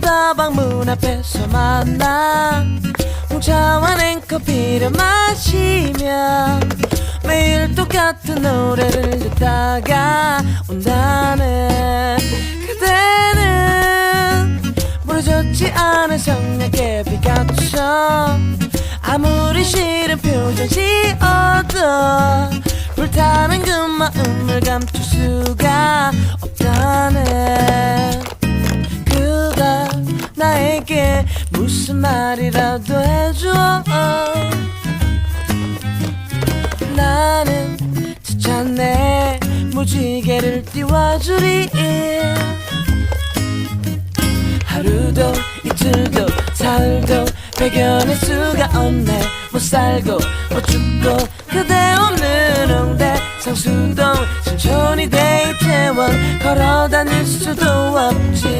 가방 문 앞에서 만나. 홍차와 냉커피를 마시며 매일 똑같은 노래를 듣다가 온다는 그대는 부러졌지 않은 성냥개 비같죠 아무리 싫은 표정 지어도 불타는 그 마음을 감출 수가 없다네 나에게 무슨 말이라도 해줘. 나는 지쳤네. 무지개를 띄워주리. 하루도 이틀도 사흘도 배견할 수가 없네. 못 살고 못 죽고 그대 없는 홍대. 상수동 신촌이 대이태원. 걸어 다닐 수도 없지